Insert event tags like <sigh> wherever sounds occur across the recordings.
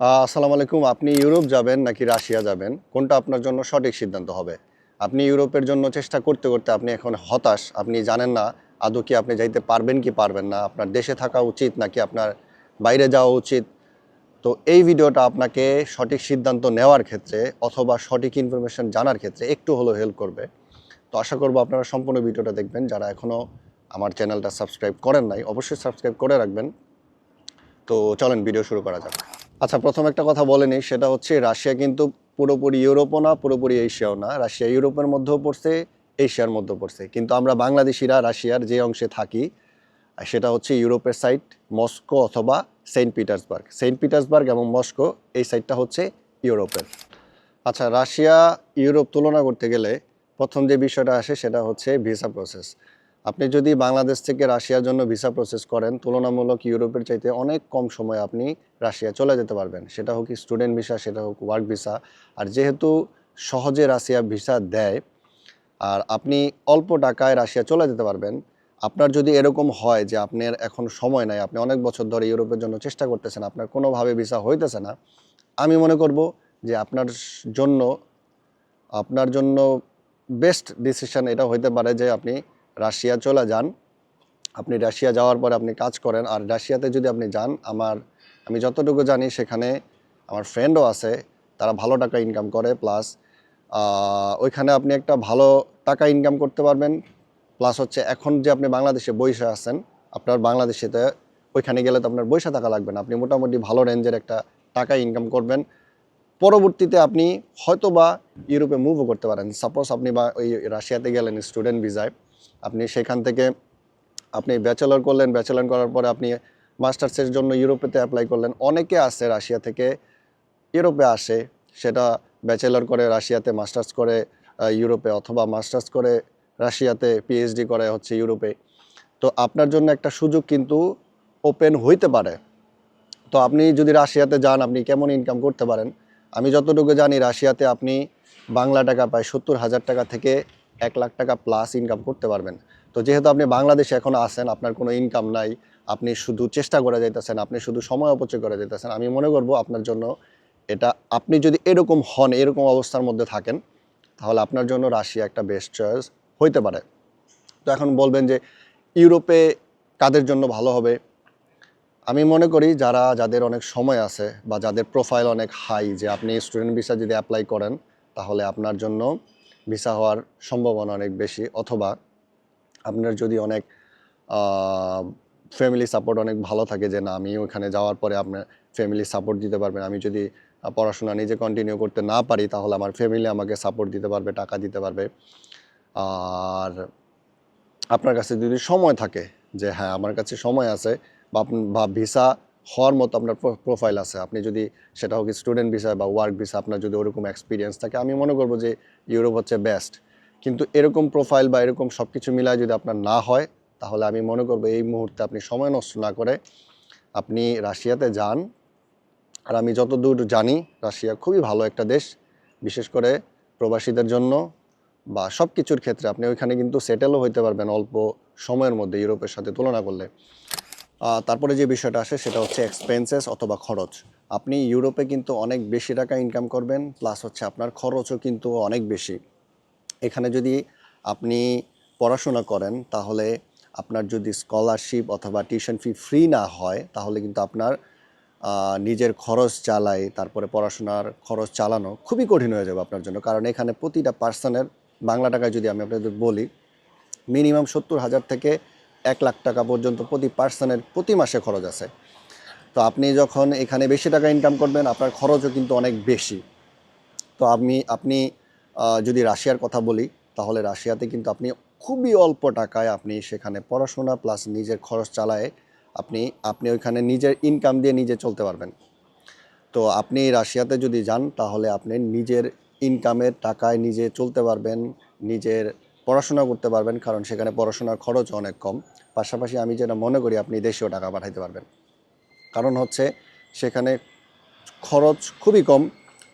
আসসালামু আলাইকুম। আপনি ইউরোপ যাবেন নাকি রাশিয়া যাবেন? কোনটা আপনার জন্য সঠিক সিদ্ধান্ত হবে? আপনি ইউরোপের জন্য চেষ্টা করতে করতে আপনি এখন হতাশ। আপনি জানেন না আদৌ কি আপনি যাইতে পারবেন কি পারবেন না। আপনার দেশে থাকা উচিত নাকি আপনার বাইরে যাওয়া উচিত? তো এই ভিডিওটা আপনাকে সঠিক সিদ্ধান্ত নেওয়ার ক্ষেত্রে অথবা সঠিক ইনফরমেশন জানার ক্ষেত্রে একটু হলেও হেল্প করবে। তো আশা করব আপনারা সম্পূর্ণ ভিডিওটা দেখবেন। যারা এখনও আমার চ্যানেলটা সাবস্ক্রাইব করেন নাই, অবশ্যই সাবস্ক্রাইব করে রাখবেন। তো চলেন, ভিডিও শুরু করা যাক। আচ্ছা প্রথম একটা কথা বলেনি সেটা হচ্ছে রাশিয়া কিন্তু পুরোপুরি ইউরোপও না, পুরোপুরি এশিয়াও না। রাশিয়া ইউরোপের মধ্যেও পড়ছে, এশিয়ার মধ্যেও পড়ছে। কিন্তু আমরা বাংলাদেশিরা রাশিয়ার যে অংশে থাকি, সেটা হচ্ছে ইউরোপের সাইড মস্কো অথবা সেন্ট পিটার্সবার্গ। সেন্ট পিটার্সবার্গ এবং মস্কো, এই সাইডটা হচ্ছে ইউরোপের। আচ্ছা রাশিয়া ইউরোপ তুলনা করতে গেলে প্রথম যে বিষয়টা আসে, সেটা হচ্ছে ভিসা প্রসেস। আপনি যদি বাংলাদেশ থেকে রাশিয়ার জন্য ভিসা প্রসেস করেন, তুলনামূলক ইউরোপের চাইতে অনেক কম সময় আপনি রাশিয়া চলে যেতে পারবেন। সেটা হোক স্টুডেন্ট ভিসা সেটা হোক ওয়ার্ক ভিসা আর যেহেতু সহজে রাশিয়া ভিসা দেয়, আর আপনি অল্প টাকায় রাশিয়া চলে যেতে পারবেন, আপনার যদি এরকম হয় যে আপনার এখন সময় নাই, আপনি অনেক বছর ধরে ইউরোপের জন্য চেষ্টা করতেছেন, আপনার কোনোভাবে ভিসা হইতেছে না, আমি মনে করব যে আপনার জন্য আপনার জন্য বেস্ট ডিসিশন এটা হইতে পারে যে আপনি রাশিয়া চলে যান, আপনি রাশিয়া যাওয়ার পরে আপনি কাজ করেন, আর রাশিয়াতে যদি আপনি যান, আমার, আমি যতটুকু জানি সেখানে আমার ফ্রেন্ডও আছে, তারা ভালো টাকা ইনকাম করে প্লাস ওইখানে আপনি একটা ভালো টাকা ইনকাম করতে পারবেন প্লাস হচ্ছে এখন যে আপনি বাংলাদেশে বৈশা আছেন, আপনার বাংলাদেশেতে ওইখানে গেলে তো আপনার বৈশা থাকা লাগবে না। আপনি মোটামুটি ভালো রেঞ্জের একটা টাকা ইনকাম করবেন। পরবর্তীতে আপনি হয়তো বা ইউরোপে মুভও করতে পারেন। সাপোজ আপনি বা ওই রাশিয়াতে গেলেন স্টুডেন্ট ভিসায় আপনি সেখান থেকে আপনি ব্যাচেলর করলেন ব্যাচেলর করার পরে আপনি মাস্টার্সের জন্য ইউরোপেতে অ্যাপ্লাই করলেন। অনেকে আসে রাশিয়া থেকে, ইউরোপে আসে, সেটা ব্যাচেলর করে রাশিয়াতে মাস্টার্স করে ইউরোপে অথবা মাস্টার্স করে রাশিয়াতে পিএইচডি করে হচ্ছে ইউরোপে। তো আপনার জন্য একটা সুযোগ কিন্তু ওপেন হইতে পারে। তো আপনি যদি রাশিয়াতে যান, আপনি কেমন ইনকাম করতে পারেন? আমি যতটুকু জানি, রাশিয়াতে আপনি বাংলা টাকা পায় সত্তর হাজার টাকা থেকে এক লাখ টাকা প্লাস ইনকাম করতে পারবেন। তো যেহেতু আপনি বাংলাদেশে এখন আছেন, আপনার কোনো ইনকাম নাই, আপনি শুধু চেষ্টা করে যাইতেছেন, আপনি শুধু সময় অপচয় করে যাইতেছেন, আমি মনে করব আপনার জন্য এটা, আপনি যদি এরকম হন, এরকম অবস্থার মধ্যে থাকেন, তাহলে আপনার জন্য রাশিয়া একটা বেস্ট চয়েস হইতে পারে। তো এখন বলবেন যে ইউরোপে কাদের জন্য ভালো হবে? আমি মনে করি যারা, যাদের অনেক সময় আছে বা যাদের প্রোফাইল অনেক হাই যে আপনি স্টুডেন্ট ভিসা যদি অ্যাপ্লাই করেন, তাহলে আপনার জন্য ভিসা হওয়ার সম্ভাবনা অনেক বেশি, অথবা আপনার যদি অনেক ফ্যামিলি সাপোর্ট অনেক ভালো থাকে যে না আমি ওখানে যাওয়ার পরে আপনার ফ্যামিলি সাপোর্ট দিতে পারবেন, আমি যদি পড়াশোনা নিজে কন্টিনিউ করতে না পারি, তাহলে আমার ফ্যামিলি আমাকে সাপোর্ট দিতে পারবে, টাকা দিতে পারবে। আর আপনার কাছে যদি সময় থাকে যে হ্যাঁ আমার কাছে সময় আছে, বা ভিসা হওয়ার মতো আপনার প্রোফাইল আছে। আপনি যদি সেটা হোক স্টুডেন্ট ভিসা বা ওয়ার্ক ভিসা আপনার যদি ওরকম এক্সপিরিয়েন্স থাকে, আমি মনে করব যে ইউরোপ হচ্ছে বেস্ট কিন্তু এরকম প্রোফাইল বা এরকম সব কিছু মিলায় যদি আপনার না হয়, তাহলে আমি মনে করব এই মুহূর্তে আপনি সময় নষ্ট না করে আপনি রাশিয়াতে যান। আর আমি যতদূর জানি, রাশিয়া খুবই ভালো একটা দেশ, বিশেষ করে প্রবাসীদের জন্য বা সব কিছুর ক্ষেত্রে। আপনি ওইখানে কিন্তু সেটেলও হইতে পারবেন অল্প সময়ের মধ্যে ইউরোপের সাথে তুলনা করলে। তারপরে যে বিষয়টা আসে সেটা হচ্ছে এক্সপেন্সেস অথবা খরচ। আপনি ইউরোপে কিন্তু অনেক বেশি টাকা ইনকাম করবেন প্লাস হচ্ছে আপনার খরচও কিন্তু অনেক বেশি। এখানে যদি আপনি পড়াশোনা করেন, তাহলে আপনার যদি স্কলারশিপ অথবা টিউশন ফি ফ্রি না হয়, তাহলে কিন্তু আপনার নিজের খরচ চালাই, তারপরে পড়াশোনার খরচ চালানো খুবই কঠিন হয়ে যাবে আপনার জন্য। কারণ এখানে প্রতিটা পার্সনের বাংলা টাকায় যদি আমি আপনাদের বলি মিনিমাম সত্তর হাজার থেকে এক লাখ টাকা পর্যন্ত প্রতি পার্সনের প্রতি মাসে খরচ আছে। তো আপনি যখন এখানে বেশি টাকা ইনকাম করবেন, আপনার খরচও কিন্তু অনেক বেশি। তো আপনি আপনি যদি রাশিয়ার কথা বলি, তাহলে রাশিয়াতে কিন্তু আপনি খুবই অল্প টাকায় আপনি সেখানে পড়াশোনা প্লাস নিজের খরচ চালায় আপনি আপনি ওইখানে নিজের ইনকাম দিয়ে নিজে চলতে পারবেন। তো আপনি রাশিয়াতে যদি যান, তাহলে আপনি নিজের ইনকামের টাকায় নিজে চলতে পারবেন, নিজের পড়াশোনা করতে পারবেন, কারণ সেখানে পড়াশোনার খরচ অনেক কম। পাশাপাশি আমি যেটা মনে করি, আপনি দেশেও টাকা পাঠাইতে পারবেন। কারণ হচ্ছে, সেখানে খরচ খুবই কম।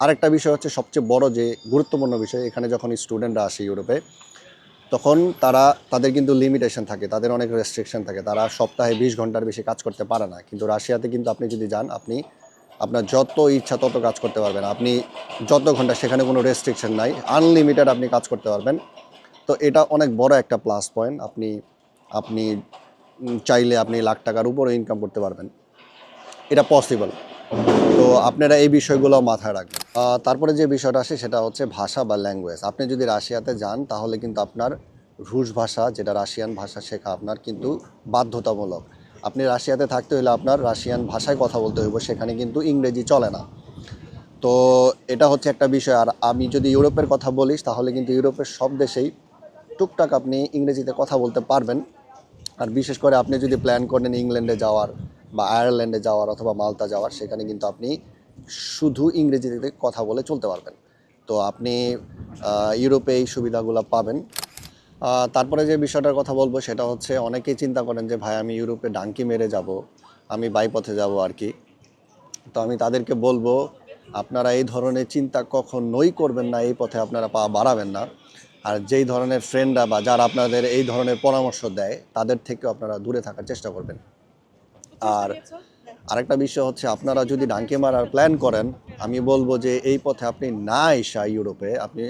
আরেকটা বিষয় হচ্ছে, সবচেয়ে বড় যে গুরুত্বপূর্ণ বিষয়, এখানে যখন স্টুডেন্টরা আসে ইউরোপে তখন তারা, তাদের কিন্তু লিমিটেশন থাকে, তাদের অনেক রেস্ট্রিকশন থাকে। তারা সপ্তাহে বিশ ঘণ্টার বেশি কাজ করতে পারে না। কিন্তু রাশিয়াতে কিন্তু আপনি যদি যান, আপনি আপনার যত ইচ্ছা তত কাজ করতে পারবেন। আপনি যত ঘণ্টা, সেখানে কোনো রেস্ট্রিকশন নাই। আনলিমিটেড আপনি কাজ করতে পারবেন। তো এটা অনেক বড় একটা প্লাস পয়েন্ট আপনি আপনি চাইলে আপনি লাখ টাকার উপরে ইনকাম করতে পারবেন। এটা পসিবল তো আপনারা এই বিষয়গুলো মাথায় রাখবেন। তারপরে যে বিষয়টা আসে সেটা হচ্ছে ভাষা বা ল্যাঙ্গুয়েজ আপনি যদি রাশিয়াতে যান, তাহলে কিন্তু আপনার রুশ ভাষা, যেটা রাশিয়ান ভাষা শেখা আপনার কিন্তু বাধ্যতামূলক। আপনি রাশিয়াতে থাকতে হলে আপনার রাশিয়ান ভাষায় কথা বলতে হইব, সেখানে কিন্তু ইংরেজি চলে না। তো এটা হচ্ছে একটা বিষয়। আর আমি যদি ইউরোপের কথা বলিস, তাহলে কিন্তু ইউরোপের সব দেশেই টুকটাক আপনি ইংরেজিতে কথা বলতে পারবেন। আর বিশেষ করে আপনি যদি প্ল্যান করেন ইংল্যান্ডে যাওয়ার বা আয়ারল্যান্ডে যাওয়ার অথবা মালতা যাওয়ার, সেখানে কিন্তু আপনি শুধু ইংরেজিতে কথা বলে চলতে পারবেন। তো আপনি ইউরোপে এই সুবিধাগুলো পাবেন। তারপরে যে বিষয়টার কথা বলব, সেটা হচ্ছে অনেকেই চিন্তা করেন যে, ভাই, আমি ইউরোপে ডাঙ্কি মেরে যাব, আমি বাইপথে যাব আর কি। তো আমি তাদেরকে বলব, আপনারা এই ধরনের চিন্তা কখনোই করবেন না, এই পথে আপনারা পা বাড়াবেন না। আর যেই ধরনের ফ্রেন্ডরা বা যারা আপনাদের এই ধরনের পরামর্শ দেয়, তাদের থেকেও আপনারা দূরে থাকার চেষ্টা করবেন। আর আরেকটা বিষয় হচ্ছে, আপনারা যদি ডাঙ্কি মারার প্ল্যান করেন, আমি বলব যে এই পথে আপনি না এসা ইউরোপে, আপনি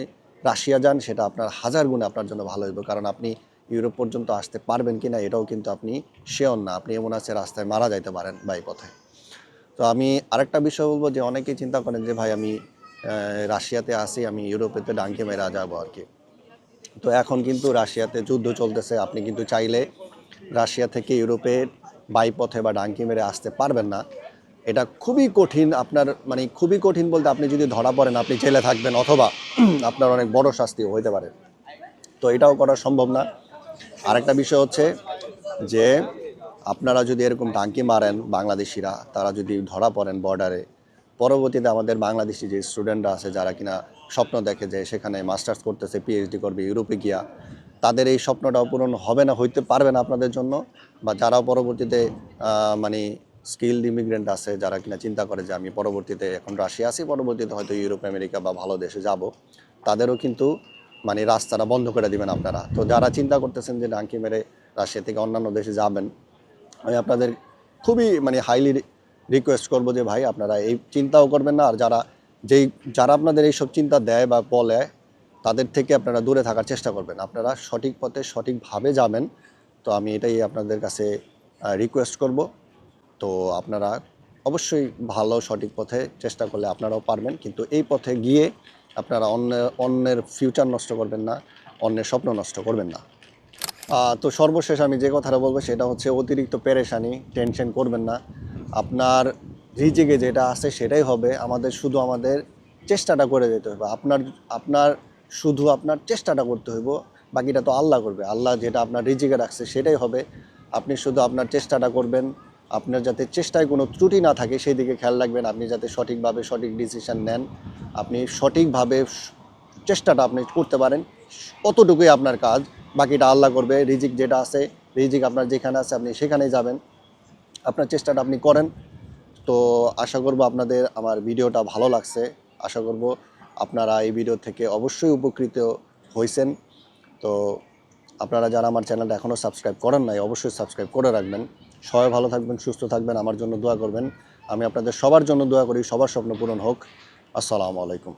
রাশিয়া যান, সেটা আপনার হাজার গুণে আপনার জন্য ভালো হইবে। কারণ আপনি ইউরোপ পর্যন্ত আসতে পারবেন কি না এটাও কিন্তু আপনি শিওর না। আপনি এমন আছে রাস্তায় মারা যাইতে পারেন বা এই পথে। তো আমি আরেকটা বিষয় বলব যে, অনেকেই চিন্তা করেন যে, ভাই, আমি রাশিয়াতে আসি আমি ইউরোপেতে ডাঙ্কি মেরা যাব আর কি। তো এখন কিন্তু রাশিয়াতে যুদ্ধ চলতেছে। আপনি কিন্তু চাইলে রাশিয়া থেকে ইউরোপে বাইপথে বা ডাঙ্কি মেরে আসতে পারবেন না। এটা খুবই কঠিন আপনার মানে খুবই কঠিন বলতে আপনি যদি ধরা পড়েন, আপনি জেলে থাকবেন অথবা <clears throat> আপনার অনেক বড় শাস্তিও হইতে পারে। তো এটাও করা সম্ভব না। আরেকটা বিষয় হচ্ছে যে, আপনারা যদি এরকম ডাঙ্কি মারেন বাংলাদেশিরা, তারা যদি ধরা পড়েন বর্ডারে পরবর্তীতে আমাদের বাংলাদেশি যে স্টুডেন্টরা আছে, যারা কিনা স্বপ্ন দেখে যে সেখানে মাস্টার্স করতেছে পিএইচডি করবে, ইউরোপে গিয়া, তাদের এই স্বপ্নটাও পূরণ হবে না, হইতে পারবে না আপনাদের জন্য। বা যারা পরবর্তীতে মানে স্কিলড ইমিগ্রেন্ট আছে, যারা কিনা চিন্তা করে যে আমি পরবর্তীতে এখন রাশিয়া আছি, পরবর্তীতে হয়তো ইউরোপ, আমেরিকা বা ভালো দেশে যাব, তাদেরও কিন্তু মানে রাস্তাটা বন্ধ করে দিবেন আপনারা। তো যারা চিন্তা করতেছেন যে ডাঙ্কি মেরে রাশিয়া থেকে অন্যান্য দেশে যাবেন, আমি আপনাদের খুবই মানে হাইলি রিকোয়েস্ট করব যে ভাই, আপনারা এই চিন্তাও করবেন না। আর যারা যেই, যারা আপনাদের এইসব চিন্তা দেয় বা বলে, তাদের থেকে আপনারা দূরে থাকার চেষ্টা করবেন। আপনারা সঠিক পথে সঠিকভাবে যাবেন। তো আমি এটাই আপনাদের কাছে রিকোয়েস্ট করব। তো আপনারা অবশ্যই ভালো সঠিক পথে চেষ্টা করলে আপনারাও পারবেন। কিন্তু এই পথে গিয়ে আপনারা অন্য, অন্যের ফিউচার নষ্ট করবেন না, অন্যের স্বপ্ন নষ্ট করবেন না। তো সর্বশেষ আমি যে কথাটা বলব, সেটা হচ্ছে অতিরিক্ত পেরেশানি টেনশন করবেন না। আপনার রিজিকে যেটা আছে সেটাই হবে। আমাদের শুধু আমাদের চেষ্টাটা করে যেতে হবে আপনার আপনার শুধু আপনার চেষ্টাটা করতে হইব, বাকিটা তো আল্লাহ করবে। আল্লাহ যেটা আপনার রিজিকে রাখছে সেটাই হবে। আপনি শুধু আপনার চেষ্টাটা করবেন। আপনার যাতে চেষ্টায় কোনো ত্রুটি না থাকে সেই দিকে খেয়াল রাখবেন। আপনি যাতে সঠিকভাবে সঠিক ডিসিশন নেন। আপনি সঠিকভাবে চেষ্টাটা আপনি করতে পারেন। অতটুকুই আপনার কাজ। বাকিটা আল্লাহ করবে। রিজিক যেটা আছে, রিজিক আপনার যেখানে আছে আপনি সেখানেই যাবেন। আপনার চেষ্টাটা আপনি করেন। তো আশা করব আপনাদের আমার ভিডিওটা ভালো লাগছে। আশা করব আপনারা এই ভিডিও থেকে অবশ্যই উপকৃত হয়েছেন তো আপনারা যারা আমার চ্যানেলটা এখনও সাবস্ক্রাইব করেন নাই, অবশ্যই সাবস্ক্রাইব করে রাখবেন। সবাই ভালো থাকবেন, সুস্থ থাকবেন, আমার জন্য দোয়া করবেন। আমি আপনাদের সবার জন্য দোয়া করি, সবার স্বপ্ন পূরণ হোক। আসসালামু আলাইকুম।